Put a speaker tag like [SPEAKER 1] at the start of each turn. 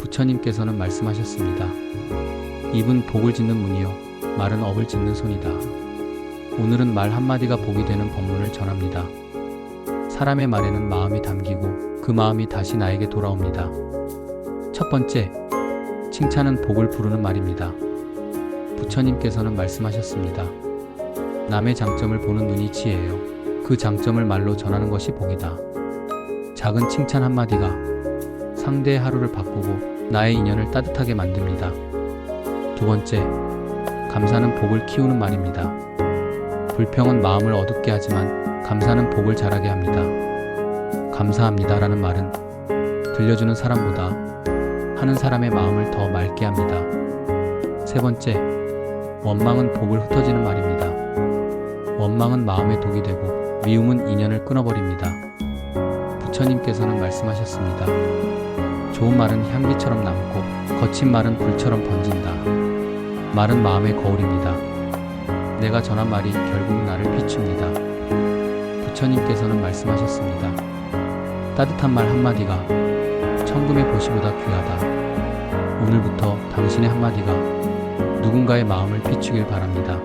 [SPEAKER 1] 부처님께서는 말씀하셨습니다. 입은 복을 짓는 문이요, 말은 업을 짓는 손이다. 오늘은 말 한마디가 복이 되는 법문을 전합니다. 사람의 말에는 마음이 담기고 그 마음이 다시 나에게 돌아옵니다. 첫 번째, 칭찬은 복을 부르는 말입니다. 부처님께서는 말씀하셨습니다. 남의 장점을 보는 눈이 지혜예요. 그 장점을 말로 전하는 것이 복이다. 작은 칭찬 한마디가 상대의 하루를 바꾸고 나의 인연을 따뜻하게 만듭니다. 두 번째, 감사는 복을 키우는 말입니다. 불평은 마음을 어둡게 하지만 감사는 복을 자라게 합니다. 감사합니다라는 말은 들려주는 사람보다 하는 사람의 마음을 더 맑게 합니다. 세 번째, 원망은 복을 흩어지는 말입니다. 원망은 마음의 독이 되고 미움은 인연을 끊어버립니다. 부처님께서는 말씀하셨습니다. 좋은 말은 향기처럼 남고 거친 말은 불처럼 번진다. 말은 마음의 거울입니다. 내가 전한 말이 결국 나를 비춥니다. 부처님께서는 말씀하셨습니다. 따뜻한 말 한마디가 천금의 보시보다 귀하다. 오늘부터 당신의 한마디가 누군가의 마음을 비추길 바랍니다.